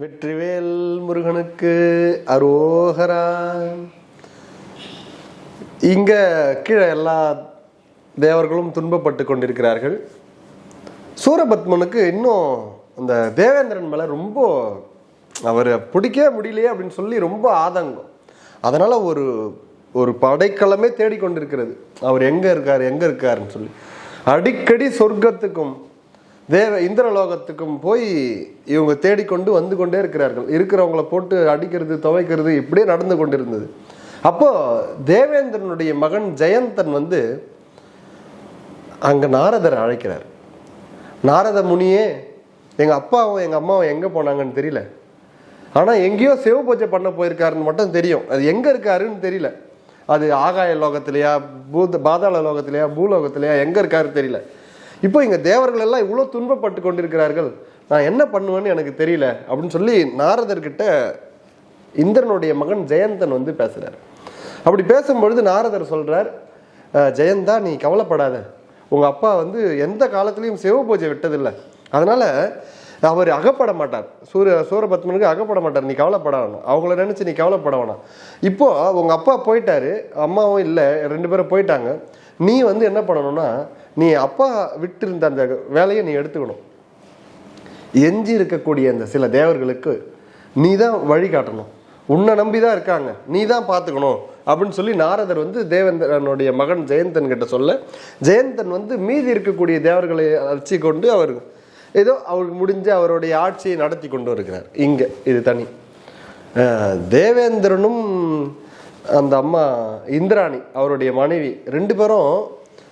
வெற்றிவேல் முருகனுக்கு அரோகரா. இங்க கீழே எல்லா தேவர்களும் துன்பப்பட்டு கொண்டிருக்கிறார்கள். சூரபத்மனுக்கு இன்னும் அந்த தேவேந்திரன் மேல ரொம்ப அவரை பிடிக்கவே முடியலையே அப்படின்னு சொல்லி ரொம்ப ஆதங்கம். அதனால ஒரு ஒரு படைக்களமே தேடிக்கொண்டிருக்கிறது. அவர் எங்க இருக்கார் எங்க இருக்காருன்னு சொல்லி. அடிக்கடி சொர்க்கத்துக்கும் தேவ இந்திரலோகத்துக்கும் போய் இவங்க தேடிக்கொண்டு வந்து கொண்டே இருக்கிறார்கள். இருக்கிறவங்கள போட்டு அடிக்கிறது துவைக்கிறது இப்படியே நடந்து கொண்டிருந்தது. அப்போ தேவேந்திரனுடைய மகன் ஜெயந்தன் வந்து அங்க நாரதரை அழைக்கிறார். நாரத முனியே எங்க அப்பாவும் எங்க அம்மாவும் எங்க போனாங்கன்னு தெரியல. ஆனா எங்கேயோ சிவ பூஜை பண்ண போயிருக்காருன்னு மட்டும் தெரியும். அது எங்க இருக்காருன்னு தெரியல. அது ஆகாய லோகத்திலையா பூத பாதாள லோகத்திலையா பூலோகத்திலையா எங்கே இருக்காரு தெரியல. இப்போ இங்கே தேவர்கள் எல்லாம் இவ்வளோ துன்பப்பட்டு கொண்டிருக்கிறார்கள். நான் என்ன பண்ணுவேன்னு எனக்கு தெரியல. அப்படின்னு சொல்லி நாரதர்கிட்ட இந்திரனுடைய மகன் ஜெயந்தன் வந்து பேசுகிறார் அப்படி பேசும்பொழுது நாரதர் சொல்கிறார் ஜெயந்தா நீ கவலைப்படாத. உங்கள் அப்பா வந்து எந்த காலத்துலேயும் சிவ பூஜை விட்டதில்லை. அதனால் அவர் அகப்பட மாட்டார். சூரிய சூரபத்மனுக்கு அகப்பட மாட்டார். நீ கவலைப்பட வேணாம் அவங்கள நினச்சி நீ கவலைப்பட வேணாம். இப்போது உங்கள் அப்பா போயிட்டாரு. அம்மாவும் இல்லை. ரெண்டு பேரும் போயிட்டாங்க. நீ வந்து என்ன பண்ணணும்னா நீ அப்பா விட்டு இருந்த அந்த வேலையை நீ எடுத்துக்கணும். எஞ்சி இருக்கக்கூடிய அந்த சில தேவர்களுக்கு நீ தான் வழிகாட்டணும் உன்னை நம்பி தான் இருக்காங்க. நீ தான் பார்த்துக்கணும். அப்படின்னு சொல்லி நாரதர் வந்து தேவேந்திரனுடைய மகன் ஜெயந்தன் கிட்ட சொல்ல ஜெயந்தன் வந்து மீதி இருக்கக்கூடிய தேவர்களை அழைச்சி கொண்டு அவர் ஏதோ அவருக்கு முடிஞ்ச அவருடைய ஆட்சியை நடத்தி கொண்டு வருகிறார். இங்கே இது தனி. தேவேந்திரனும் அந்த அம்மா இந்திராணி அவருடைய மனைவி ரெண்டு பேரும்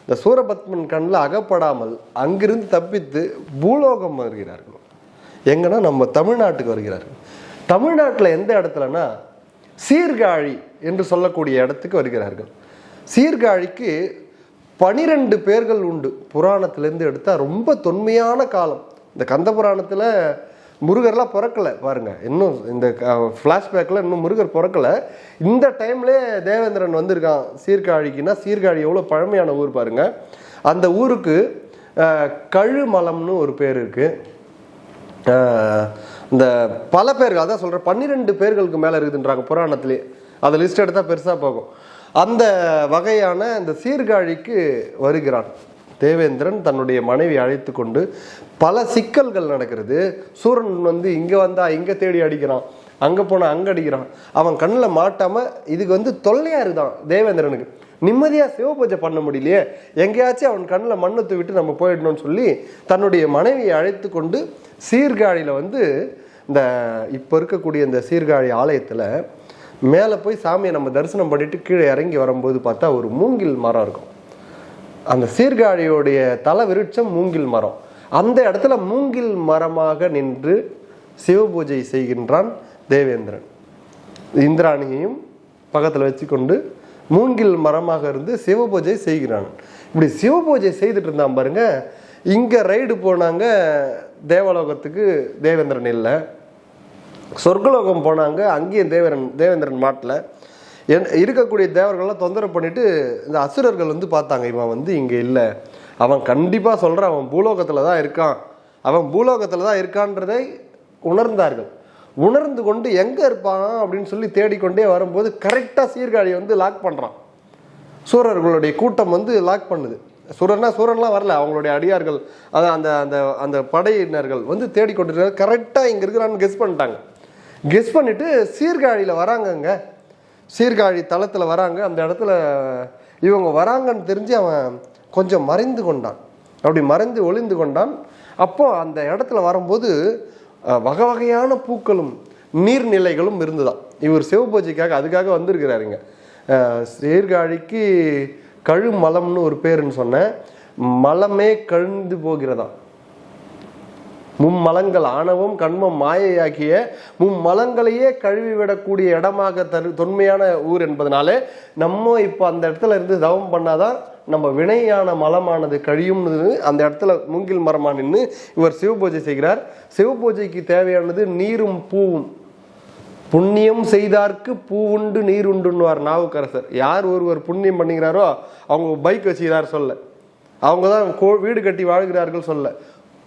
இந்த சூரபத்மன் கண்ணில் அகப்படாமல் அங்கிருந்து தப்பித்து பூலோகம் வருகிறார்கள். எங்கன்னா நம்ம தமிழ்நாட்டுக்கு வருகிறார்கள். தமிழ்நாட்டில் எந்த இடத்துலனா சீர்காழி என்று சொல்லக்கூடிய இடத்துக்கு வருகிறார்கள். சீர்காழிக்கு பனிரெண்டு பேர்கள் உண்டு. புராணத்திலேருந்து எடுத்தால் ரொம்ப தொன்மையான காலம். இந்த கந்த புராணத்தில் முருகர்லாம் பிறக்கல பாருங்க. இன்னும் இந்த ஃப்ளாஷ்பேக்கில் இன்னும் முருகர் பிறக்கல. இந்த டைம்லேயே தேவேந்திரன் வந்திருக்கான் சீர்காழிக்குன்னா சீர்காழி எவ்வளோ பழமையான ஊர் பாருங்க. அந்த ஊருக்கு கழுமலம்னு ஒரு பேர் இருக்குது இந்த பல பேர்கள் அதான் சொல்கிறேன் பன்னிரெண்டு பேர்களுக்கு மேலே இருக்குதுன்றாங்க புராணத்திலே. அதை லிஸ்ட் எடுத்தால் பெருசாக போகும். அந்த வகையான இந்த சீர்காழிக்கு வருகிறான். தேவேந்திரன் தன்னுடைய மனைவி அழைத்து கொண்டு பல சிக்கல்கள் நடக்கிறது. சூரன் வந்து இங்கே வந்தா இங்கே தேடி அடிக்கிறான். அங்கே போனால் அங்கே அடிக்கிறான். அவன் கண்ணில் மாட்டாமல் இதுக்கு வந்து தொல்லையாக இருக்குதான் தேவேந்திரனுக்கு. நிம்மதியாக சிவபூஜை பண்ண முடியலையே. எங்கேயாச்சும் அவன் கண்ணில் மண்ணை தூவிட்டு நம்ம போயிடணும்னு சொல்லி தன்னுடைய மனைவியை அழைத்து கொண்டு சீர்காழியில் வந்து இந்த இப்போ இருக்கக்கூடிய இந்த சீர்காழி ஆலயத்தில் மேலே போய் சாமியை நம்ம தரிசனம் பண்ணிட்டு கீழே இறங்கி வரும்போது பார்த்தா ஒரு மூங்கில் மரம் இருக்கும். அந்த சீர்காழியோடைய தலை விருட்சம் மூங்கில் மரம். அந்த இடத்துல மூங்கில் மரமாக நின்று சிவபூஜை செய்கின்றான் தேவேந்திரன். இந்திராணியையும் பக்கத்தில் வச்சுக்கொண்டு மூங்கில் மரமாக இருந்து சிவபூஜை செய்கிறான். இப்படி சிவபூஜை செய்துட்டு இருந்தான் பாருங்க. இங்கே ரைடு போனாங்க தேவலோகத்துக்கு தேவேந்திரன் இல்லை. சொர்க்கலோகம் போனாங்க அங்கேயும் தேவரன் தேவேந்திரன் மாட்டில். என் இருக்கக்கூடிய தேவர்கள்லாம் தொந்தரவு பண்ணிட்டு இந்த அசுரர்கள் வந்து பார்த்தாங்க இவன் வந்து இங்கே இல்லை. அவன் கண்டிப்பாக சொல்கிறான் அவன் பூலோகத்தில் தான் இருக்கான். அவன் பூலோகத்தில் தான் இருக்கான்றதை உணர்ந்தார்கள். உணர்ந்து கொண்டு எங்கே இருப்பான் அப்படின்னு சொல்லி தேடிக்கொண்டே வரும்போது கரெக்டாக சீர்காழியை வந்து லாக் பண்ணுறான் சூரர்களுடைய கூட்டம் வந்து லாக் பண்ணுது. சூரன்னா சூரன்லாம் வரல அவங்களுடைய அடியார்கள் அதான் அந்த அந்த அந்த படையினர்கள் வந்து தேடிக்கொண்டு கரெக்டாக இங்கே இருக்கிறான்னு கெஸ் பண்ணிட்டாங்க. கெஸ் பண்ணிவிட்டு சீர்காழியில் வராங்கங்க. சீர்காழி தளத்தில் வராங்க. அந்த இடத்துல இவங்க வராங்கன்னு தெரிஞ்சு அவன் கொஞ்சம் மறைந்து கொண்டான். அப்படி மறைந்து ஒளிந்து கொண்டான். அப்போ அந்த இடத்துல வரும்போது வகை வகையான பூக்களும் நீர்நிலைகளும் இருந்துதான். இவர் சிவபூஜைக்காக அதுக்காக வந்திருக்கிறாருங்க சீர்காழிக்கு கழுமலம்னு ஒரு பேருன்னு சொன்னேன். மலமே கழுந்து போகிறதான் மும்மலங்கள் ஆணவம் கண்மம் மாயையாகிய மும்மலங்களையே கழுவி விடக்கூடிய இடமாக தரு தொன்மையான ஊர் என்பதனாலே நம்ம இப்போ அந்த இடத்துல இருந்து தவம் பண்ணாதான் நம்ம வினையான மலமானது கழியும்னு அந்த இடத்துல மூங்கில் மரமா நின்று இவர் சிவபூஜை செய்கிறார். சிவபூஜைக்கு தேவையானது நீரும் பூவும். புண்ணியம் செய்தார்க்கு பூவுண்டு நீருண்டுன்னுவார் நாவுக்கரசர். யார் ஒருவர் புண்ணியம் பண்ணுகிறாரோ அவங்க பைக் வச்சுக்கிறார் சொல்ல. அவங்க தான் கோ வீடு கட்டி வாழ்கிறார்கள் சொல்ல.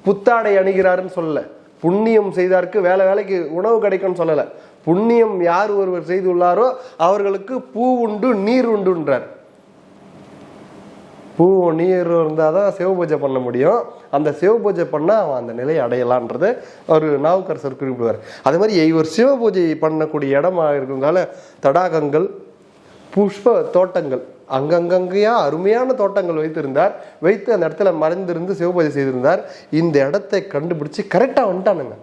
புத்தாடை அணிகிறாருன்னு சொல்லல. புண்ணியம் செய்தாருக்கு வேலை வேலைக்கு உணவு கிடைக்கும்னு சொல்லல. புண்ணியம் யார் ஒருவர் செய்துள்ளாரோ அவர்களுக்கு பூ உண்டு நீர் உண்டுன்றார். பூ நீர் இருந்தால் தான் சிவ பூஜை பண்ண முடியும். அந்த சிவ பூஜை பண்ணால் அவன் அந்த நிலையை அடையலான்றதை ஒரு நாவுக்கரசர் குறிப்பிடுவார். அதே மாதிரி இவர் சிவ பூஜை பண்ணக்கூடிய இடமா இருக்குங்கால தடாகங்கள் புஷ்ப தோட்டங்கள் அங்கங்கங்கேயா அருமையான தோட்டங்கள் வைத்திருந்தார். வைத்து அந்த இடத்துல மறைந்திருந்து சிவபூஜை செய்திருந்தார். இந்த இடத்தை கண்டுபிடிச்சு கரெக்டாக வந்துட்டானுங்க.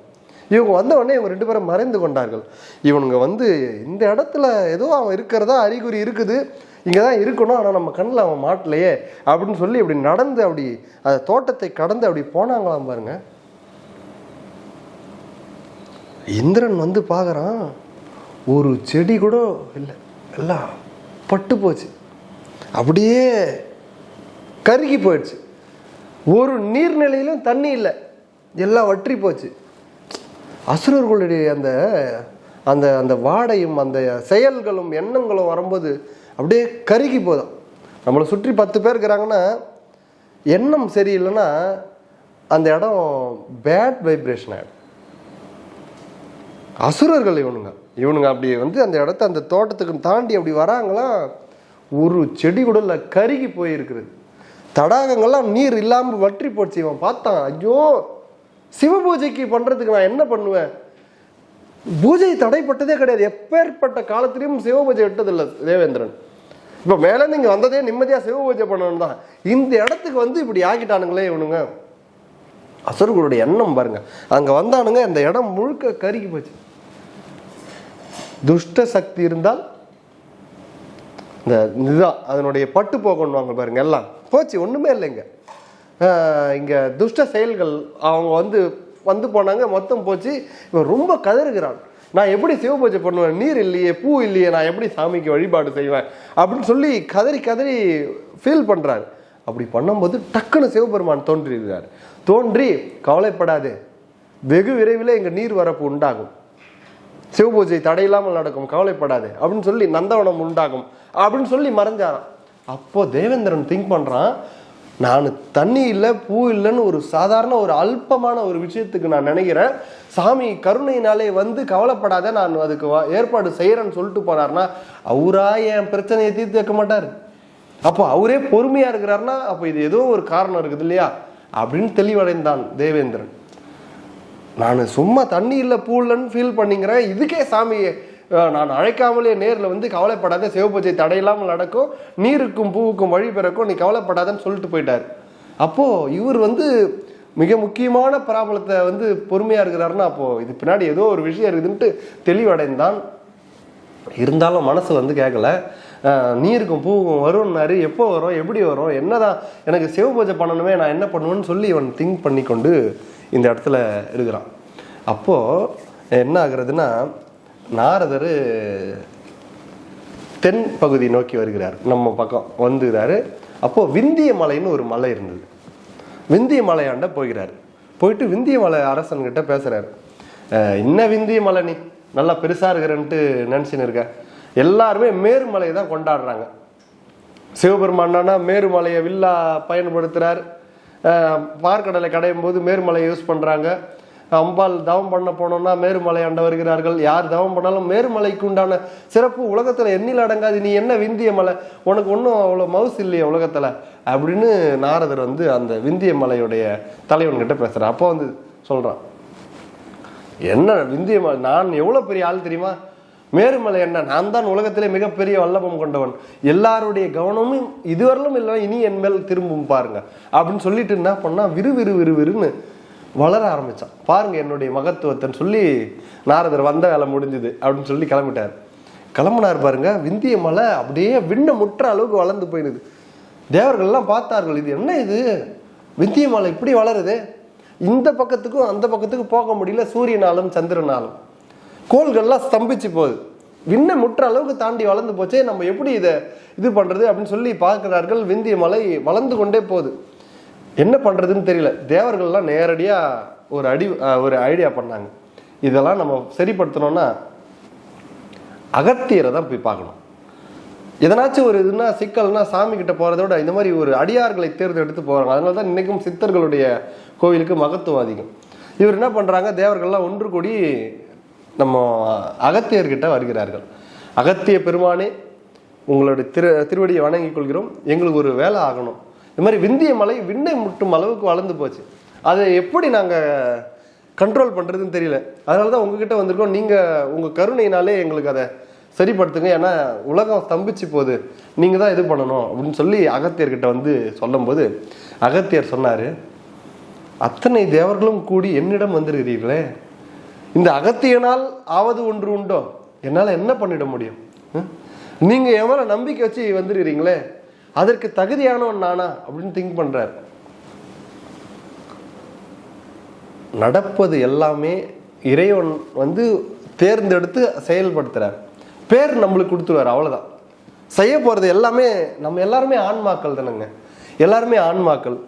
இவங்க வந்த உடனே இவங்க ரெண்டு பேரும் மறைந்து கொண்டார்கள். இவனுங்க வந்து இந்த இடத்துல ஏதோ அவன் இருக்கிறதா அறிகுறி இருக்குது. இங்கே தான் இருக்கணும் ஆனால் நம்ம கண்ணில் அவன் மாட்டலையே அப்படின்னு சொல்லி இப்படி நடந்து அப்படி அந்த தோட்டத்தை கடந்து அப்படி போனாங்களாம் பாருங்க. இந்திரன் வந்து பார்க்குறான் ஒரு செடி கூட இல்லை எல்லாம் பட்டு போச்சு. அப்படியே கருகி போயிடுச்சு. ஒரு நீர்நிலையிலும் தண்ணி இல்லை. எல்லாம் வற்றி போச்சு. அசுரர்களுடைய அந்த அந்த அந்த வாடையும் அந்த செயல்களும் எண்ணங்களும் வரும்போது அப்படியே கருகி போதும். நம்மளை சுற்றி பத்து பேர் இருக்கிறாங்கன்னா எண்ணம் சரியில்லைன்னா அந்த இடம் பேட் வைப்ரேஷன் ஆகிடும் அசுரர்கள் இவனுங்க. இவனுங்க அப்படி வந்து அந்த இடத்த அந்த தோட்டத்துக்கு தாண்டி அப்படி வராங்களாம் ஒரு செடி கூட கருகி போயிருக்கிறது. தடாகங்கள்லாம் நீர் இல்லாமல் வற்றி போச்சு. இவன் பார்த்தான் ஐயோ சிவ பூஜைக்கு பண்ணுறதுக்கு நான் என்ன பண்ணுவேன்? பூஜை தடைப்பட்டதே கிடையாது. எப்பேற்பட்ட காலத்திலையும் சிவபூஜை விட்டதில்லை தேவேந்திரன். இப்போ மேலே நீங்கள் வந்ததே நிம்மதியாக சிவ பூஜை பண்ணணும் தான். இந்த இடத்துக்கு வந்து இப்படி ஆக்கிட்டானுங்களே இவனுங்க. அசுரர்களுடைய எண்ணம் பாருங்க. அங்கே வந்தானுங்க இந்த இடம் முழுக்க கருகி போச்சு. துஷ்ட சக்தி இருந்தால் இந்த இதுதான் அதனுடைய பட்டு போகணுவாங்க பாருங்க எல்லாம். போச்சு ஒன்றுமே இல்லைங்க. இங்கே துஷ்ட செயல்கள் அவங்க வந்து வந்து போனாங்க மொத்தம் போச்சு. இவன் ரொம்ப கதறுகிறான். நான் எப்படி சிவபூஜை பண்ணுவேன்? நீர் இல்லையே பூ இல்லையே நான் எப்படி சாமிக்கு வழிபாடு செய்வேன்? அப்படின்னு சொல்லி கதறி கதறி ஃபீல் பண்ணுறாரு அப்படி பண்ணும்போது டக்குன்னு சிவபெருமான் தோன்றியிருக்கார் தோன்றி கவலைப்படாதே. வெகு விரைவில் எங்கள் நீர் வரப்பு உண்டாகும். சிவபூஜை தடையில்லாமல் நடக்கும் கவலைப்படாதே. அப்படின்னு சொல்லி நந்தவனம் உண்டாகும். அப்படின்னு சொல்லி மறைஞ்சாராம். அப்போ தேவேந்திரன் திங்க் பண்றான் நான் தண்ணி இல்லை பூ இல்லைன்னு ஒரு சாதாரண ஒரு அல்பமான ஒரு விஷயத்துக்கு நான் நினைக்கிறேன். சாமி கருணையினாலே வந்து கவலைப்படாத நான் அதுக்கு வா- ஏற்பாடு செய்யறேன்னு சொல்லிட்டு போனார்னா அவரா என் பிரச்சனையை தீர்த்து வைக்க மாட்டார். அப்போ அவரே பொறுமையா இருக்கிறாருன்னா அப்போ இது ஏதோ ஒரு காரணம் இருக்குது இல்லையா? அப்படின்னு தெளிவடைந்தான் தேவேந்திரன். நான் சும்மா தண்ணி இல்லை பூலன்னு ஃபீல் பண்ணிங்கிறேன். இதுக்கே சாமி நான் அழைக்காமலே நேரில் வந்து கவலைப்படாத சிவபூஜை தடையில்லாமல் நடக்கும். நீருக்கும் பூவுக்கும் வழி பிறக்கும். நீ கவலைப்படாதன்னு சொல்லிட்டு போயிட்டார். அப்போது இவர் வந்து மிக முக்கியமான பிராபலத்தை வந்து பொறுமையாக இருக்கிறாருன்னா அப்போது இது பின்னாடி ஏதோ ஒரு விஷயம் இருக்குதுன்ட்டு தெளிவடைந்தான். இருந்தாலும் மனசு வந்து கேட்கல நீருக்கும் பூவுக்கும் வரும்னாரு. எப்போ வரும்? எப்படி வரும்? என்னதான்? எனக்கு சிவ பூஜை பண்ணணுமே நான் என்ன பண்ணுவேன்னு சொல்லி இவன் திங்க் பண்ணி கொண்டு இந்த இடத்துல இருக்கிறான். அப்போது என்ன ஆகுறதுன்னா நாரதர் தென் பகுதி நோக்கி வருகிறார். நம்ம பக்கம் வந்துகிறாரு. அப்போது விந்திய மலைன்னு ஒரு மலை இருந்தது. விந்திய மலையாண்ட போகிறார். போயிட்டு விந்திய மலை அரசன்கிட்ட பேசுகிறார் என்ன விந்திய மலை நீ? நல்லா பெருசாக இருக்கிறன்ட்டு நினச்சின்னு இருக்க. எல்லாருமே மேருமலையை தான் கொண்டாடுறாங்க. சிவபெருமானா மேருமலையை வில்லா பயன்படுத்துகிறார் பார்க்கடலை கடையும் போது மேருமலையை யூஸ் பண்ணுறாங்க அம்பாள் தவம் பண்ண போனோம்னா மேருமலை ஆண்ட வருகிறார்கள். யார் தவம் பண்ணாலும் மேருமலைக்கு உண்டான சிறப்பு உலகத்தில் எண்ணில் அடங்காது. நீ என்ன விந்திய மலை? உனக்கு ஒன்றும் அவ்வளோ மவுஸ் இல்லையே உலகத்தில். அப்படின்னு நாரதர் வந்து அந்த விந்திய மலையுடைய தலைவன்கிட்ட பேசுகிறேன் அப்போ வந்து சொல்கிறான் என்ன விந்திய மலை? நான் எவ்வளோ பெரிய ஆள் தெரியுமா? மேருமலை என்ன நான் தான் உலகத்திலே மிகப்பெரிய வல்லபம் கொண்டவன். எல்லாருடைய கவனமும் இதுவரையிலும் இல்லை இனி என் மேல் திரும்பும் பாருங்க. அப்படின்னு சொல்லிட்டு என்ன பண்ணா விறு விறு விறு விறுன்னு வளர ஆரம்பிச்சான். பாருங்க என்னுடைய மகத்துவத்தைன்னு சொல்லி நாரதர் வந்த வேலை முடிஞ்சுது அப்படின்னு சொல்லி கிளம்பிட்டார். கிளம்புனார் பாருங்க விந்திய மலை அப்படியே விண்ண முற்ற அளவுக்கு வளர்ந்து போயிடுது. தேவர்கள்லாம் பார்த்தார்கள் இது என்ன இது? விந்திய மலை இப்படி வளருது. இந்த பக்கத்துக்கும் அந்த பக்கத்துக்கும் போக முடியல சூரியனாலும் சந்திரனாலும். கோள்கள்லாம் ஸ்தம்பிச்சு போகுது. விண்ணை முற்ற அளவுக்கு தாண்டி வளர்ந்து போச்சே நம்ம எப்படி இதை இது பண்ணுறது அப்படின்னு சொல்லி பார்க்கிறார்கள். விந்திய மலை வளர்ந்து கொண்டே போகுது. என்ன பண்ணுறதுன்னு தெரியல. தேவர்கள்லாம் நேரடியாக ஒரு அடி ஒரு ஐடியா பண்ணாங்க. இதெல்லாம் நம்ம சரிப்படுத்தணும்னா அகத்தியரை தான் போய் பார்க்கணும். எதனாச்சும் ஒரு இதுனா சிக்கல்னா சாமி கிட்ட போகிறதோட இந்த மாதிரி ஒரு அடியார்களை தேர்ந்தெடுத்து போகிறாங்க அதனால தான் இன்றைக்கும் சித்தர்களுடைய கோவிலுக்கு மகத்துவம் அதிகம். இவர் என்ன பண்ணுறாங்க தேவர்கள்லாம் ஒன்று கூடி நம்ம அகத்தியர்கிட்ட வருகிறார்கள். அகத்திய பெருமானே உங்களுடைய திரு திருவடியை வணங்கிக் கொள்கிறோம். எங்களுக்கு ஒரு வேலை ஆகணும். இது மாதிரி விந்திய மலை விண்ணை முட்டும் அளவுக்கு வளர்ந்து போச்சு. அதை எப்படி நாங்கள் கண்ட்ரோல் பண்ணுறதுன்னு தெரியல. அதனால தான் உங்ககிட்ட வந்திருக்கோம். நீங்கள் உங்கள் கருணையினாலே எங்களுக்கு அதை சரிப்படுத்துங்க. ஏன்னா உலகம் ஸ்தம்பிச்சு போகுது. நீங்கள் தான் இது பண்ணணும் அப்படின்னு சொல்லி அகத்தியர்கிட்ட வந்து சொல்லும்போது அகத்தியர் சொன்னார் அத்தனை தேவர்களும் கூடி என்னிடம் வந்திருக்கிறீர்களே. இந்த அகத்தியனால் ஆவது ஒன்று உண்டோ? என்னால் என்ன பண்ணிட முடியும்? ம்? நீங்க என் நம்பிக்கை வச்சு வந்துருக்கிறீங்களே அதற்கு தகுதியானவன் நானா அப்படின்னு திங்க் பண்ணுறார் நடப்பது எல்லாமே இறைவன் வந்து தேர்ந்தெடுத்து செயல்படுத்துறார். பேர் நம்மளுக்கு கொடுத்துருவார் அவ்வளோதான் செய்ய போகிறது எல்லாமே நம்ம எல்லாருமே ஆன்மாக்கள் தானுங்க. எல்லாருமே ஆன்மாக்கள்.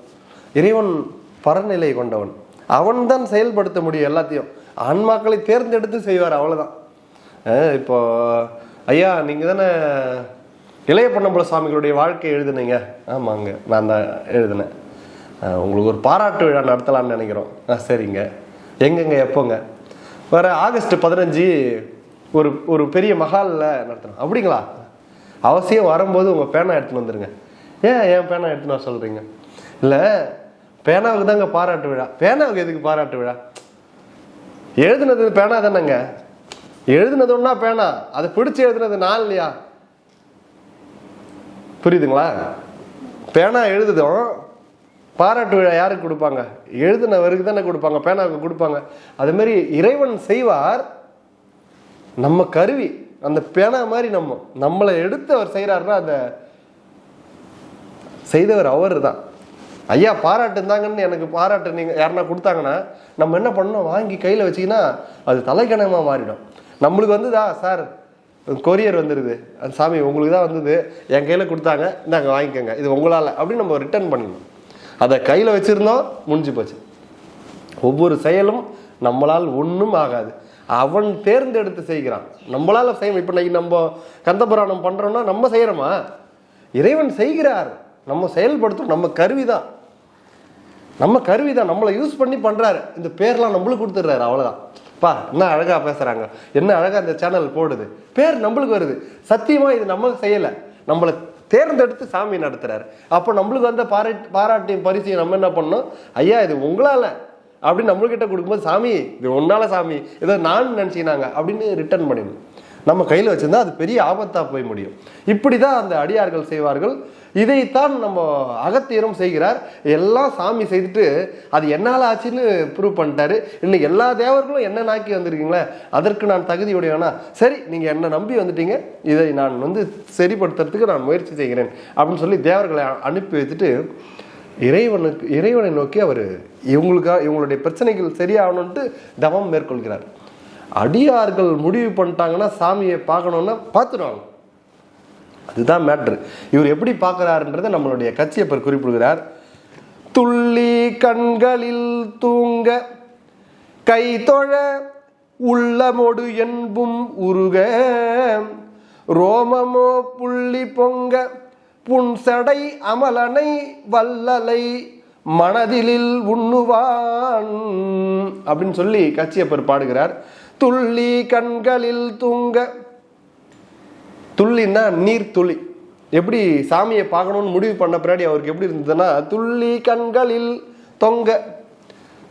இறைவன் பரநிலை கொண்டவன். அவன் தான் செயல்படுத்த முடியும் எல்லாத்தையும். ஆன்மாக்களை தேர்ந்தெடுத்து செய்வார் அவ்வளோதான் இப்போ ஐயா நீங்கள் தானே இளைய பொன்னம்பல சுவாமிகளுடைய வாழ்க்கை எழுதுனீங்க? ஆமாங்க நான் தான் எழுதினேன். உங்களுக்கு ஒரு பாராட்டு விழா நடத்தலாம்னு நினைக்கிறோம். ஆ சரிங்க. எங்கெங்க எப்போங்க? வர ஆகஸ்ட் பதினஞ்சு ஒரு ஒரு பெரிய மஹாலில் நடத்தணும். அப்படிங்களா? அவசியம் வரும்போது உங்கள் பேனா எடுத்துன்னு வந்துடுங்க ஏன் ஏன் பேனா எடுத்துன்னு வர சொல்கிறீங்க இல்லை பேனாவுக்கு தாங்க பாராட்டு விழா. பேனாவுக்கு எதுக்கு பாராட்டு விழா? எழுதுனது பேனா தானேங்க? எழுதுனது ஒன்றா பேனா. அதை பிடிச்சி எழுதுனது நான் இல்லையா? புரியுதுங்களா? பேனா எழுதுதும். பாராட்டு விழா யாருக்கு கொடுப்பாங்க? எழுதினவருக்கு தானே கொடுப்பாங்க பேனாவுக்கு கொடுப்பாங்க. அது மாதிரி இறைவன் செய்வார். நம்ம கருவி அந்த பேனா மாதிரி நம்ம நம்மளை எடுத்து அவர் செய்கிறாருன்னா அந்த செய்தவர் அவர் தான் ஐயா பாராட்டு இருந்தாங்கன்னு எனக்கு பாராட்டு நீங்கள் யாருன்னா கொடுத்தாங்கன்னா நம்ம என்ன பண்ணணும்? வாங்கி கையில் வச்சிங்கன்னா அது தலைக்கணமாக மாறிடும். நம்மளுக்கு வந்துதா? சார் கொரியர் வந்துடுது அந்த சாமி உங்களுக்கு தான் வந்தது. என் கையில் கொடுத்தாங்க. இந்தாங்க வாங்கிக்கோங்க. இது உங்களால். அப்படின்னு நம்ம ரிட்டர்ன் பண்ணணும். அதை கையில் வச்சுருந்தோம் முடிஞ்சு போச்சு. ஒவ்வொரு செயலும் நம்மளால் ஒன்றும் ஆகாது. அவன் தேர்ந்தெடுத்து செய்கிறான். நம்மளால் செய்யணும் இப்போ இன்னைக்கு நம்ம கந்தபுராணம் பண்ணுறோன்னா நம்ம செய்கிறோமா இறைவன் செய்கிறார். நம்ம செயல்படுத்தும் நம்ம கருவி தான் நம்ம கருவி தான் நம்மளை யூஸ் பண்ணி பண்ணுறாரு இந்த பேர்லாம் நம்மளுக்கு கொடுத்துட்றாரு அவ்வளோதான் பா என்ன அழகாக பேசுகிறாங்க என்ன அழகாக இந்த சேனல் போடுது. பேர் நம்மளுக்கு வருது. சத்தியமாக இது நம்ம செய்யலை. நம்மளை தேர்ந்தெடுத்து சாமி நடத்துகிறாரு அப்போ நம்மளுக்கு வந்த பாராட்டு பாராட்டியும் பரிசையும் நம்ம என்ன பண்ணோம் ஐயா இது உங்களால். அப்படின்னு நம்மள்கிட்ட கொடுக்கும்போது சாமி இது ஒன்றால் சாமி. ஏதோ நான் நினச்சிக்கினாங்க. அப்படின்னு ரிட்டர்ன் பண்ணிடணும். நம்ம கையில் வச்சுருந்தா அது பெரிய ஆபத்தாக போய் முடியும். இப்படி தான் அந்த அடியார்கள் செய்வார்கள். இதைத்தான் நம்ம அகத்தியரும் செய்கிறார். எல்லாம் சாமி செய்துட்டு அது என்னால் ஆச்சுன்னு ப்ரூவ் பண்ணிட்டாரு. இன்னைக்கு எல்லா தேவர்களும் என்ன நாக்கி வந்திருக்கீங்களே அதற்கு நான் தகுதியுடையவனா? சரி நீங்கள் என்ன நம்பி வந்துட்டீங்க. இதை நான் வந்து சரிப்படுத்துறதுக்கு நான் முயற்சி செய்கிறேன். அப்படின்னு சொல்லி தேவர்களை அனுப்பி வச்சுட்டு இறைவனுக்கு இறைவனை நோக்கி அவர் இவங்களுக்காக இவங்களுடைய பிரச்சனைகள் சரியாகணும்ட்டு தவம் மேற்கொள்கிறார். அடியார்கள் முடிவு பண்ணிட்டாங்கன்னா சாமியை பார்க்கணுன்னா பார்த்துடுவாங்க. அதுதான் மேட்ரு. இவர் எப்படி பார்க்குறாருன்றதை நம்மளுடைய கட்சியப்பர் குறிப்பிடுகிறார். துள்ளி கண்களில் தூங்க கை தொழ உள்ளமொடு என்பும் உருக ரோமமோ புள்ளி பொங்க புன்சடை அமலனை வல்லலை மனதிலில் உண்ணுவான் அப்படின்னு சொல்லி கச்சியப்பர் பாடுகிறார். துள்ளி கண்களில் தூங்க துள்ளின்னா நீர் துளி. எப்படி சாமியை பார்க்கணும்னு முடிவு பண்ண பின்னாடி அவருக்கு எப்படி இருந்ததுன்னா துள்ளி கண்களில் தொங்க.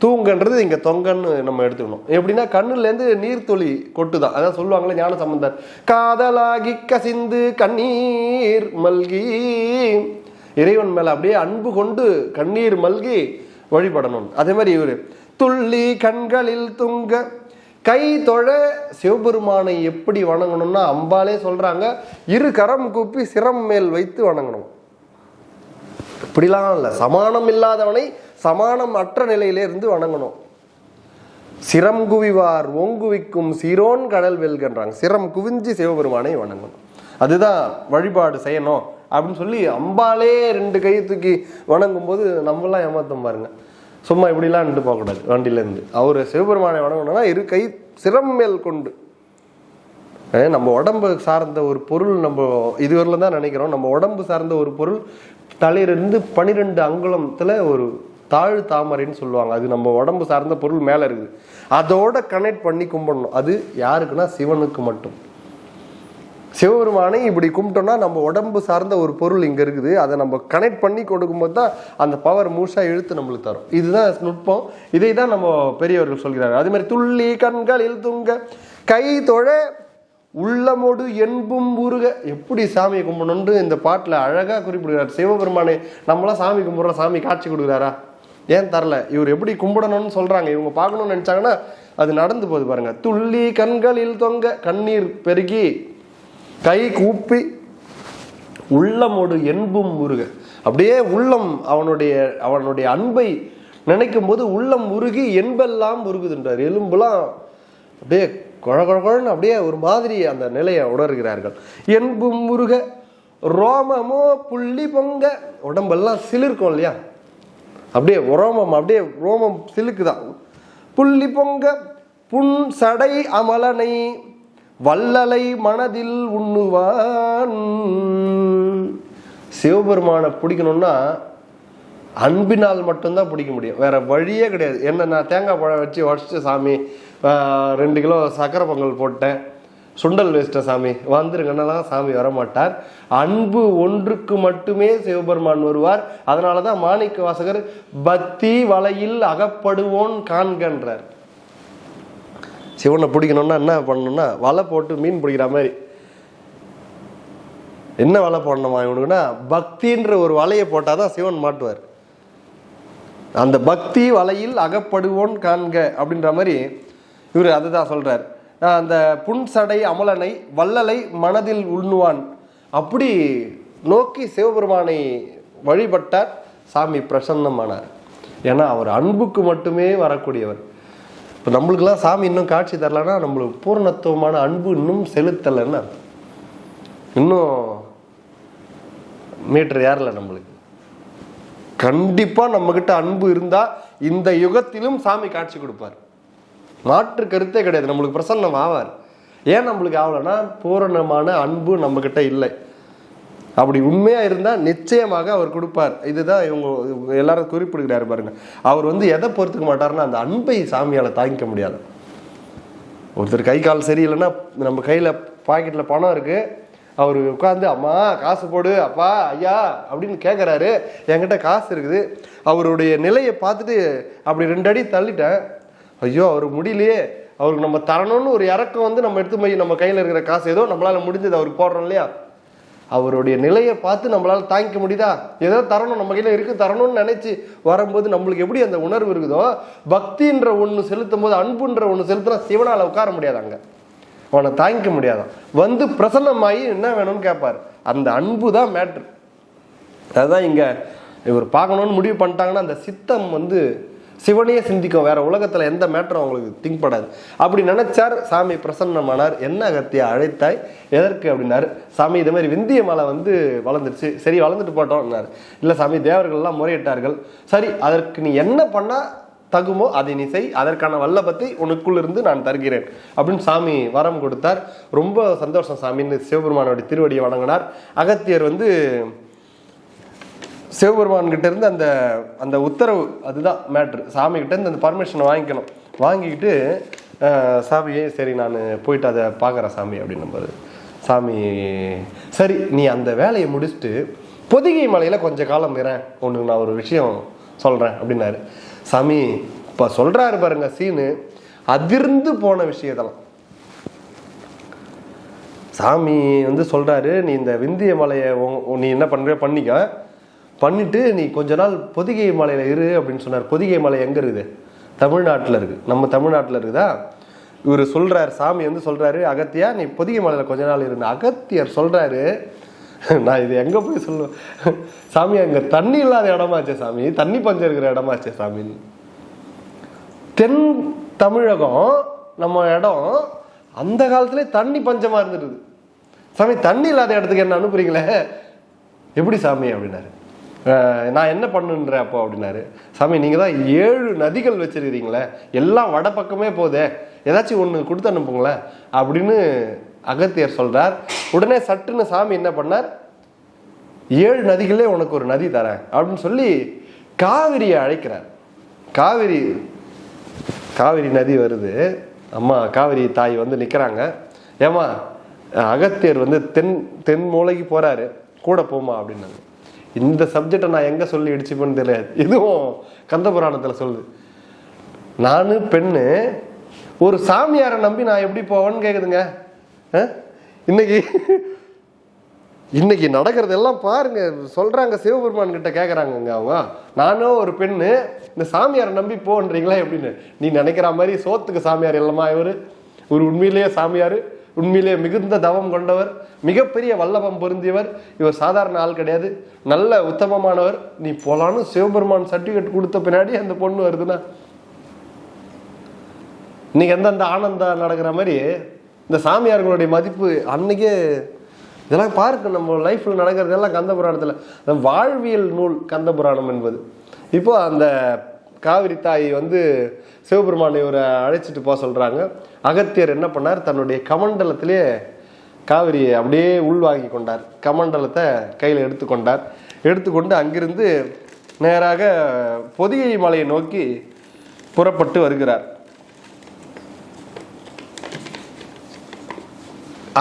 தூங்கன்றது இங்க தொங்கன்னு நம்ம எடுத்துக்கணும். எப்படின்னா கண்ணுலேருந்து நீர் துளி கொட்டுதான் அதான் சொல்லுவாங்களே ஞான சம்பந்தர். காதலாகி கசிந்து கண்ணீர் மல்கி. இறைவன் மேல அப்படியே அன்பு கொண்டு கண்ணீர் மல்கி வழிபடணும். அதே மாதிரி இவர் துள்ளி கண்களில் துங்க. கை தொழ சிவபெருமானை எப்படி வணங்கணும்னா அம்பாலே சொல்றாங்க இரு கரம் கூப்பி சிரம் மேல் வைத்து வணங்கணும். இப்படிலாம் இல்லை. சமானம் இல்லாதவனை சமானம் அற்ற நிலையிலே இருந்து வணங்கணும். சிரம் குவிவார் ஓங்குவிக்கும் சீரோன் கடல் வெல்கின்றாங்க. சிரம் குவிஞ்சு சிவபெருமானை வணங்கணும். அதுதான் வழிபாடு செய்யணும் அப்படின்னு சொல்லி அம்பாலே ரெண்டு கையை தூக்கி வணங்கும் போது நம்மளாம் ஏமாத்தம் பாருங்கள் சும்மா இப்படிலாம் நின்று போகக்கூடாது வண்டியிலேருந்து. அவர் சிவபெருமானை வணங்கணும்னா இரு கை சிரம் மேல் கொண்டு. நம்ம உடம்பு சார்ந்த ஒரு பொருள் நம்ம இதுவரையில தான் நினைக்கிறோம். நம்ம உடம்பு சார்ந்த ஒரு பொருள் தலையிலிருந்து பனிரெண்டு அங்குலத்தில் ஒரு தாழ் தாமரைன்னு சொல்லுவாங்க. அது நம்ம உடம்பு சார்ந்த பொருள் மேலே இருக்குது. அதோட கனெக்ட் பண்ணி கும்பிடணும். அது யாருக்குன்னா சிவனுக்கு மட்டும். சிவபெருமானை இப்படி கும்பிட்டோம்னா நம்ம உடம்பு சார்ந்த ஒரு பொருள் இங்கே இருக்குது. அதை நம்ம கனெக்ட் பண்ணி கொடுக்கும்போது தான் அந்த பவர் மூஷாக இழுத்து நம்மளுக்கு தரும். இதுதான் நுட்பம். இதை தான் நம்ம பெரியவர்கள் சொல்கிறார்கள். அதே மாதிரி துள்ளி கண்களில் துங்க கை தொழ உள்ளமோடு என்பும் உருக. எப்படி சாமியை கும்பிடணும்னு இந்த பாட்டில் அழகாக குறிப்பிடுகிறார். சிவபெருமானை நம்மளாம் சாமி கும்பிட்றோம் சாமி காட்சி கொடுக்குறாரா? ஏன் தரல? இவர் எப்படி கும்பிடணும்னு சொல்கிறாங்க இவங்க பார்க்கணும்னு நினச்சாங்கன்னா அது நடந்து போகுது பாருங்கள் துள்ளி கண்களில் தொங்க கண்ணீர் பெருகி கை கூப்பி உள்ளமோடு என்பும் முருக அப்படியே உள்ளம் அவனுடைய அவனுடைய அன்பை நினைக்கும் போது உள்ளம் உருகி என்பெல்லாம் உருகுதுன்றார். எலும்புலாம் அப்படியே குழ குழன்னு அப்படியே ஒரு மாதிரி அந்த நிலையை உணர்கிறார்கள். என்பும் முருக ரோமமோ புள்ளி பொங்க. உடம்பெல்லாம் சிலிர்க்கும் இல்லையா? அப்படியே ரோமம் அப்படியே ரோமம் சிலுக்குதான். புள்ளி பொங்க புன் சடை அமலனை வல்லலை மனதில் உண்ணுவான். சிவபெருமானை பிடிக்கணும்னா அன்பினால் மட்டும்தான் பிடிக்க முடியும். வேற வழியே கிடையாது. என்ன நான் தேங்காய் பழம் வச்சு உடச்சிட்டு சாமி ரெண்டு கிலோ சக்கரை பொங்கல் போட்டேன். சுண்டல் வேஸ்ட்டை சாமி வந்துருங்கன்னெல்லாம் சாமி வரமாட்டார். அன்பு ஒன்றுக்கு மட்டுமே சிவபெருமான் வருவார். அதனால தான் மாணிக்க வாசகர் பக்தி வலையில் அகப்படுவோன் காண்கன்றார். சிவனை பிடிக்கணும்னா என்ன பண்ணணும்னா வலை போட்டு மீன் பிடிக்கிற மாதிரி. என்ன வலை போடணுமா இவனுக்குன்னா பக்தின்ற ஒரு வலையை போட்டால் தான் சிவன் மாட்டுவார். அந்த பக்தி வலையில் அகப்படுவோன் காண்க அப்படின்ற மாதிரி இவர் அதுதான் சொல்றார். ஆஹ் அந்த புன்சடை அமலனை வள்ளலை மனதில் உண்ணுவான். அப்படி நோக்கி சிவபெருமானை வழிபட்டார் சாமி பிரசன்னமானார். ஏன்னா அவர் அன்புக்கு மட்டுமே வரக்கூடியவர். இப்போ நம்மளுக்கெல்லாம் சாமி இன்னும் காட்சி தரலன்னா நம்மளுக்கு பூர்ணத்துவமான அன்பு இன்னும் செலுத்தலைன்னா இன்னும் மீட்டர் ஏறல நம்மளுக்கு. கண்டிப்பாக நம்மக்கிட்ட அன்பு இருந்தால் இந்த யுகத்திலும் சாமி காட்சி கொடுப்பார். மாற்று கருத்தே கிடையாது. நம்மளுக்கு பிரசன்னம் ஆவார் ஏன் நம்மளுக்கு ஆகலைன்னா பூரணமான அன்பு நம்மக்கிட்ட இல்லை. அப்படி உண்மையாக இருந்தால் நிச்சயமாக அவர் கொடுப்பார். இதுதான் இவங்க எல்லாரும் குறிப்பிடுகிறாரு பாருங்க. அவர் வந்து எதை பொறுத்துக்க மாட்டாருன்னா அந்த அன்பை சாமியால் தாங்கிக்க முடியாது. ஒருத்தர் கை கால் சரியில்லைன்னா நம்ம கையில் பாக்கெட்டில் பணம் இருக்குது அவர் உட்காந்து அம்மா காசு போடு அப்பா ஐயா அப்படின்னு கேட்குறாரு என்கிட்ட காசு இருக்குது. அவருடைய நிலையை பார்த்துட்டு அப்படி ரெண்டு அடி தள்ளிட்டேன். ஐயோ அவர் முடியலையே. அவருக்கு நம்ம தரணும்னு ஒரு இறக்கம் வந்து நம்ம எடுத்து போய் நம்ம கையில் இருக்கிற காசு ஏதோ நம்மளால் முடிஞ்சது அவருக்கு போடுறோம் இல்லையா? அவருடைய நிலையை பார்த்து நம்மளால் தாங்கிக்க முடியுதா? ஏதோ தரணும் நம்ம கையில் இருக்கு தரணும்னு நினைச்சு வரும்போது நம்மளுக்கு எப்படி அந்த உணர்வு இருக்குதோ பக்தின்ற ஒன்று செலுத்தும் போது அன்புன்ற ஒன்று செலுத்தினா சிவனால் உட்கார முடியாது அங்க. அவனை தாங்கிக்க முடியாதான். வந்து பிரசன்னமாகி என்ன வேணும்னு கேட்பார் அந்த அன்பு தான் மேட்ரு அதுதான் இங்கே இவர் பார்க்கணுன்னு முடிவு பண்ணிட்டாங்கன்னா அந்த சித்தம் வந்து சிவனையே சிந்திக்கும். வேற உலகத்தில் எந்த மேட்டரும் அவங்களுக்கு திங்க் படாது. அப்படி நினைச்சார் சாமி பிரசன்னமானார். என்ன அகத்தியை அழைத்தாய்? எதற்கு அப்படின்னாரு. சாமி இதே மாதிரி விந்திய மலை வந்து வளர்ந்துருச்சு. சரி வளர்ந்துட்டு போட்டோம்னாரு இல்லை சாமி தேவர்கள்லாம் முறையிட்டார்கள். சரி அதற்கு நீ என்ன பண்ணால் தகுமோ அதை நீ செய். அதற்கான வல்லபத்தை உனக்குள்ளிருந்து நான் தருகிறேன். அப்படின்னு சாமி வரம் கொடுத்தார். ரொம்ப சந்தோஷம் சாமின்னு சிவபெருமானோட திருவடியை வணங்கினார். அகத்தியர் வந்து சிவபெருமான்கிட்ட இருந்து அந்த அந்த உத்தரவு அதுதான் மேட்ரு சாமி இருந்து அந்த பர்மிஷனை வாங்கிக்கணும். வாங்கிக்கிட்டு அஹ், சாமியே சரி நான் போயிட்டு அதை பார்க்குறேன் சாமி அப்படின்னு சாமி சரி நீ அந்த வேலையை முடிச்சுட்டு பொதிகை மலையில் கொஞ்ச காலம் இறேன் உனக்கு நான் ஒரு விஷயம் சொல்கிறேன் அப்படின்னாரு. சாமி இப்போ சொல்கிறாரு பாருங்க சீனு அதிர்ந்து போன விஷயத்தெல்லாம் சாமி வந்து சொல்கிறாரு நீ இந்த விந்திய மலையை நீ என்ன பண்ணுற பண்ணிக்க. பண்ணிட்டு நீ கொஞ்ச நாள் பொதிகை மலையில் இரு அப்படின்னு சொன்னார். பொதிகை மலை எங்கே இருக்குது? தமிழ்நாட்டில் இருக்குது நம்ம தமிழ்நாட்டில் இருக்குதா? இவர் சொல்கிறார் சாமி வந்து சொல்கிறாரு அகத்தியா நீ பொதிகை மலையில் கொஞ்ச நாள் இருந்து அகத்தியர் சொல்கிறாரு நான் இது எங்கே போய் சொல்லுவேன் சாமி அங்கே தண்ணி இல்லாத இடமாச்சே சாமி. தண்ணி பஞ்சம் இருக்கிற இடமாச்சே சாமின்னு தென் தமிழகம் நம்ம இடம் அந்த காலத்துலேயே தண்ணி பஞ்சமாக இருந்துருது. சாமி தண்ணி இல்லாத இடத்துக்கு என்ன அனுப்புறீங்களே? எப்படி சாமி அப்படின்னாரு. நான் என்ன பண்ணுன்ற அப்போ அப்படின்னாரு. சாமி நீங்கள் தான் ஏழு நதிகள் வச்சுருக்கிறீங்களே எல்லாம் வட பக்கமே போதே ஏதாச்சும் ஒன்று கொடுத்து அனுப்புங்களேன் அப்படின்னு அகத்தியர் சொல்கிறார் உடனே சட்டுன்னு சாமி என்ன பண்ணார்? ஏழு நதிகளே உனக்கு ஒரு நதி தரேன் அப்படின்னு சொல்லி காவிரியை அழைக்கிறார். காவிரி காவிரி நதி வருது. அம்மா காவிரி தாய் வந்து நிற்கிறாங்க ஏமா அகத்தியர் வந்து தென் தென் மூலைக்கு போகிறாரு கூட போமா அப்படின்னாங்க. இந்த சப்ஜெக்டை நான் எங்கே சொல்லி இடிச்சுப்பேன்னு தெரியாது. இதுவும் கந்த புராணத்தில் சொல்லுது. நானு பெண்ணு ஒரு சாமியாரை நம்பி நான் எப்படி போவேன்னு கேட்குதுங்க இன்னைக்கு இன்னைக்கு நடக்கிறது எல்லாம் பாருங்க. சொல்றாங்க சிவபெருமான் கிட்ட கேட்குறாங்கங்க அவங்க. நானும் ஒரு பெண்ணு இந்த சாமியாரை நம்பி போன்றீங்களா எப்படின்னு நீ நினைக்கிற மாதிரி சோத்துக்கு சாமியார் இல்லமா இவர். ஒரு உண்மையிலேயே சாமியார். உண்மையிலேயே மிகுந்த தவம் கொண்டவர் மிகப்பெரிய வல்லபம் பொருந்தியவர். இவர் சாதாரண ஆள் கிடையாது. நல்ல உத்தமமானவர். நீ போலான்னு சிவபெருமான் சர்டிஃபிகேட் கொடுத்த பின்னாடி அந்த பொண்ணு வருதுன்னா. இன்னைக்கு எந்தெந்த ஆனந்தம் நடக்கிற மாதிரி இந்த சாமியார்களுடைய மதிப்பு அன்னைக்கே இதெல்லாம் பாருங்க நம்ம லைஃப்பில் நடக்கிறதெல்லாம் கந்த புராணத்தில். வாழ்வியல் நூல் கந்த புராணம் என்பது. இப்போ அந்த காவிரி தாய் வந்து சிவபெருமானை இவரை அழைச்சிட்டு போக சொல்கிறாங்க அகத்தியர் என்ன பண்ணார்? தன்னுடைய கமண்டலத்திலே காவிரியை அப்படியே உள்வாங்கி கொண்டார். கமண்டலத்தை கையில் எடுத்துக்கொண்டார் எடுத்துக்கொண்டு அங்கிருந்து நேராக பொதிகை மலையை நோக்கி புறப்பட்டு வருகிறார்.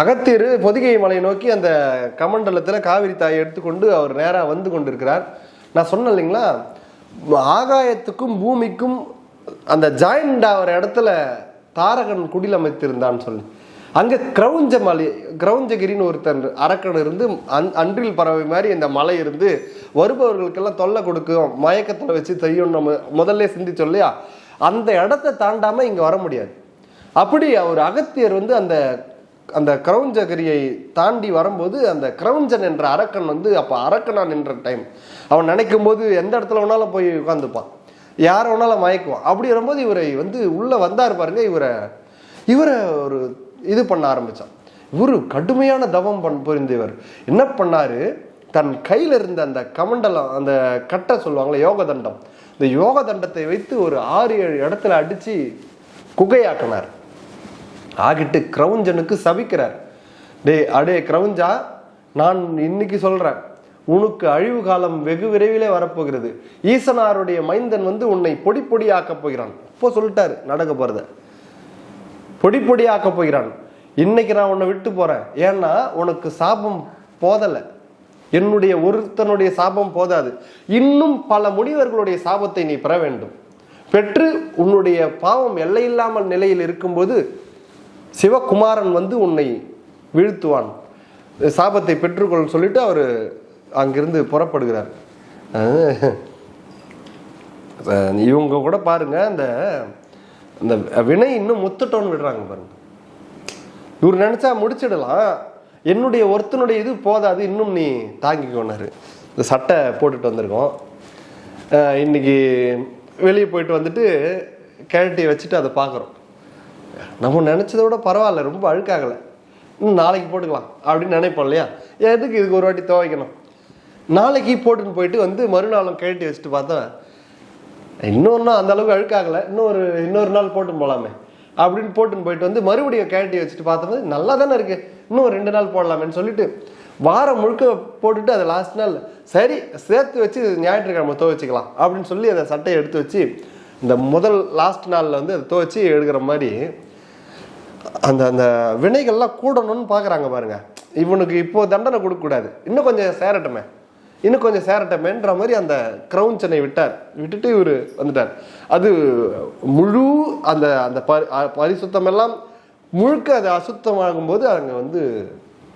அகத்தியர் பொதிகை மலையை நோக்கி அந்த கமண்டலத்தில் காவிரி தாயை எடுத்துக்கொண்டு அவர் நேராக வந்து கொண்டிருக்கிறார். நான் சொன்னேன் இல்லைங்களா? ஆகாயத்துக்கும் பூமிக்கும் அந்த ஜாயிண்ட் ஆகிற இடத்துல தாரகன் குடில் அமைத்திருந்தான்னு சொல்லி. அங்கே கிரௌஞ்ச மலை கிரௌஞ்சகிரின்னு ஒருத்தன் அரக்கன் இருந்து அன் அன்றில் பறவை மாதிரி இந்த மலை இருந்து வருபவர்களுக்கெல்லாம் தொல்லை கொடுக்கும் மயக்கத்தில் வச்சு செய்யும் நம்ம முதல்ல சிந்திச்சோம் இல்லையா? அந்த இடத்த தாண்டாமல் இங்கே வர முடியாது. அப்படி அவர் அகத்தியர் வந்து அந்த அந்த கிரௌஞ்சகிரியை தாண்டி வரும்போது அந்த கிரௌஞ்சன் என்ற அரக்கன் வந்து அப்போ அரக்கனா நின்ற டைம் அவன் நினைக்கும் போது எந்த இடத்துல வேணாலும் போய் உட்காந்துப்பான் யாரை வேணாலும் மயக்குவான். அப்படி வரும்போது இவரை வந்து உள்ள வந்தார் பாருங்க இவரை இவரை ஒரு இது பண்ண ஆரம்பிச்சான். இவரு கடுமையான தவம் பண் புரிந்தவர். என்ன பண்ணாரு? தன் கையில இருந்த அந்த கமண்டலம் அந்த கட்டை சொல்லுவாங்களே யோக தண்டம். இந்த யோக தண்டத்தை வைத்து ஒரு ஆறு ஏழு இடத்துல அடிச்சு குகையாக்கினார். ஆகிட்டு கிரௌஞ்சனுக்கு சபிக்கிறார். டே அடே கிரௌஞ்சா நான் இன்னைக்கு சொல்றேன். உனக்கு அழிவு காலம் வெகு விரைவிலே வரப்போகிறது. ஈசனாருடைய மைந்தன் வந்து உன்னை பொடி பொடி ஆக்கப் போகிறான். இப்போ சொல்லிட்டாரு நடக்க போறத. பொடி பொடி ஆக்கப் போகிறான். இன்னைக்கு நான் உன்னை விட்டு போறேன். ஏன்னா உனக்கு சாபம் போதலை. என்னுடைய ஒருத்தனுடைய சாபம் போதாது. இன்னும் பல முனிவர்களுடைய சாபத்தை நீ பெற வேண்டும். பெற்று உன்னுடைய பாவம் எல்லையில்லாமல் நிலையில் இருக்கும்போது சிவகுமாரன் வந்து உன்னை வீழ்த்துவான். சாபத்தை பெற்றுக்கொள் சொல்லிட்டு அவர் அங்கிருந்து புறப்படுகிறார். இவங்க கூட பாருங்க அந்த அந்த வினை இன்னும் முத்துட்டோன்னு விடுறாங்க பாருங்க. இவர் நினைச்சா முடிச்சிடலாம். என்னுடைய ஒருத்தனுடைய இது போதாது இன்னும் நீ தாங்கிக்கோனாரு இந்த சட்டை போட்டுட்டு வந்திருக்கோம். அஹ் இன்னைக்கு வெளியே போயிட்டு வந்துட்டு கேரட்டியை வச்சுட்டு அதை பார்க்குறோம். நம்ம நினைச்சதை விட பரவாயில்ல ரொம்ப அழுக்காகலை. இன்னும் நாளைக்கு போட்டுக்கலாம் அப்படின்னு நினைப்போம் இல்லையா? எதுக்கு இதுக்கு ஒரு வாட்டி துவைக்கணும்? நாளைக்கு போட்டுன்னு போயிட்டு வந்து மறுநாளும் கழட்டி வச்சுட்டு பார்த்தா இன்னொன்றும் அந்த அளவுக்கு அழுக்காகலை. இன்னொரு இன்னொரு நாள் போட்டுன்னு போகலாமே அப்படின்னு போட்டுன்னு போயிட்டு வந்து மறுபடியும் கழட்டி வச்சுட்டு பார்த்தபோது நல்லா தானே இருக்குது இன்னும் ஒரு ரெண்டு நாள் போடலாமேன்னு சொல்லிட்டு வாரம் முழுக்க போட்டுட்டு அதை லாஸ்ட் நாள் சரி சேர்த்து வச்சு ஞாயிற்றுக்கிழமை துவைச்சிக்கலாம் அப்படின்னு சொல்லி அந்த சட்டையை எடுத்து வச்சு இந்த முதல் லாஸ்ட் நாளில் வந்து அதை துவைச்சி எடுக்கிற மாதிரி அந்த அந்த வினைகள்லாம் கூடணும்னு பார்க்குறாங்க பாருங்கள் இவனுக்கு இப்போ தண்டனை கொடுக்கக்கூடாது. இன்னும் கொஞ்சம் சேரட்டுமே. இன்னும் கொஞ்சம் சேரட்டமேன்ற மாதிரி அந்த க்ரௌன் சென்னை விட்டார். விட்டுட்டு இவர் வந்துட்டார். அது முழு அந்த அந்த பரி பரிசுத்தமெல்லாம் பரிசுத்தம் எல்லாம் முழுக்க அது அசுத்தமாகும் போது அங்கே வந்து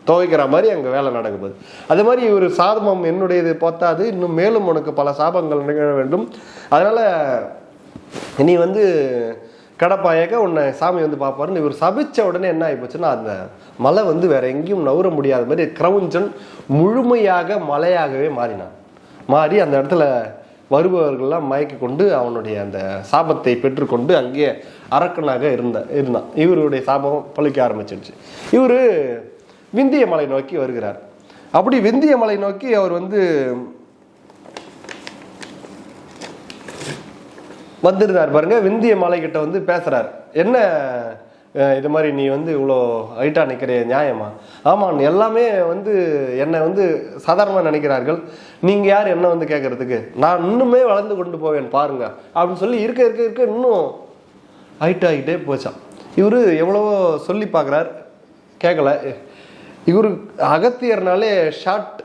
துவைக்கிற மாதிரி அங்கே வேலை நடக்குது அது மாதிரி இவர் சாதமம் என்னுடையது பொத்தாது. இன்னும் மேலும் உனக்கு பல சாபங்கள் நிகழ வேண்டும். அதனால் நீ வந்து கடப்பாயக்க உன்னை சாமி வந்து பார்ப்பாருன்னு இவர் சபிச்ச உடனே என்ன ஆகிப்போச்சுன்னா அந்த மலை வந்து வேற எங்கேயும் நவுற முடியாத மாதிரி கிரவுஞ்சன் முழுமையாக மலையாகவே மாறினான். மாறி அந்த இடத்துல வருபவர்கள்லாம் மயக்கி கொண்டு அவனுடைய அந்த சாபத்தை பெற்றுக்கொண்டு அங்கேயே அரக்கனாக இருந்த இருந்தான். இவருடைய சாபம் பழிக்க ஆரம்பிச்சிடுச்சு. இவர் விந்திய மலை நோக்கி வருகிறார். அப்படி விந்திய மலை நோக்கி அவர் வந்து வந்திருந்தார் பாருங்க. விந்திய மலைக்கிட்ட வந்து பேசுகிறார் என்ன இது மாதிரி நீ வந்து இவ்வளோ ஹைட்டாக நிற்கிற நியாயமா? ஆமாம் எல்லாமே வந்து என்னை வந்து சாதாரணமாக நினைக்கிறார்கள். நீங்கள் யார் என்ன வந்து கேட்கறதுக்கு நான் இன்னுமே வளர்ந்து கொண்டு போவேன் பாருங்க. அப்படின்னு சொல்லி இருக்க இருக்க இருக்க இன்னும் ஹைட் ஆகிட்டே போச்சான் இவர் எவ்வளவோ சொல்லி பார்க்குறார் கேட்கல இவரு அகத்தியர்னாலே ஷார்ட்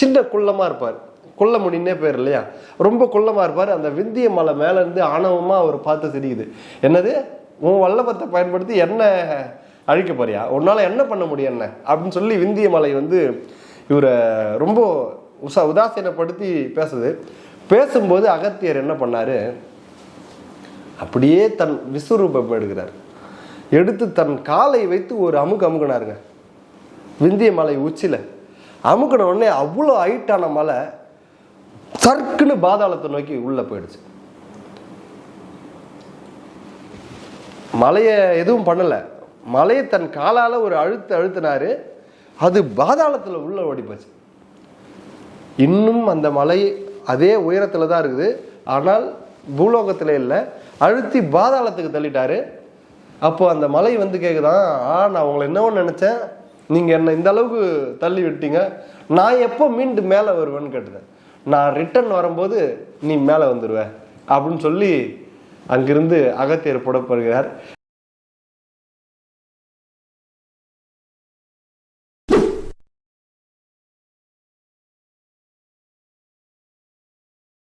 சின்ன குள்ளமாக இருப்பார். கொல்ல முடின்னே பேர் இல்லையா? ரொம்ப கொல்லமாக இருப்பார். அந்த விந்திய மலை மேலேருந்து ஆணவமாக அவர் பார்த்து தெரியுது. என்னது? உன் வல்லபத்தை பயன்படுத்தி என்ன அழிக்க போறியா? உன்னால் என்ன பண்ண முடியும் என்ன? அப்படின்னு சொல்லி விந்திய மலை வந்து இவரை ரொம்ப உசா உதாசீனப்படுத்தி பேசுது. பேசும்போது அகத்தியர் என்ன பண்ணார்? அப்படியே தன் விஸ்வரூபம் எடுக்கிறார் எடுத்து தன் காலை வைத்து ஒரு அமுக்கு அமுக்கினாருங்க. விந்திய மலை உச்சியில். அமுக்கின உடனே அவ்வளோ ஹைட்டான மலை சர்க்குன்னு பாதாளத்தை நோக்கி உள்ளே போயிடுச்சு. மலையை எதுவும் பண்ணலை. மலையை தன் காலால் ஒரு அழுத்து அழுத்தினாரு. அது பாதாளத்தில் உள்ள ஓடி போச்சு. இன்னும் அந்த மலை அதே உயரத்தில் தான் இருக்குது. ஆனால் பூலோகத்தில் இல்லை. அழுத்தி பாதாளத்துக்கு தள்ளிட்டாரு. அப்போ அந்த மலை வந்து கேட்குதான் ஆ நான் உங்களை என்னவோ நினச்சேன். நீங்கள் என்னை இந்த அளவுக்கு தள்ளி விட்டீங்க. நான் எப்போ மீண்டும் மேலே வருவேன்னு கேட்டேன். நான் ரிட்டர்ன் வரும்போது நீ மேலே வந்துடுவ அப்படின்னு சொல்லி அங்கிருந்து அகத்தியர் புடப்படுகிறார்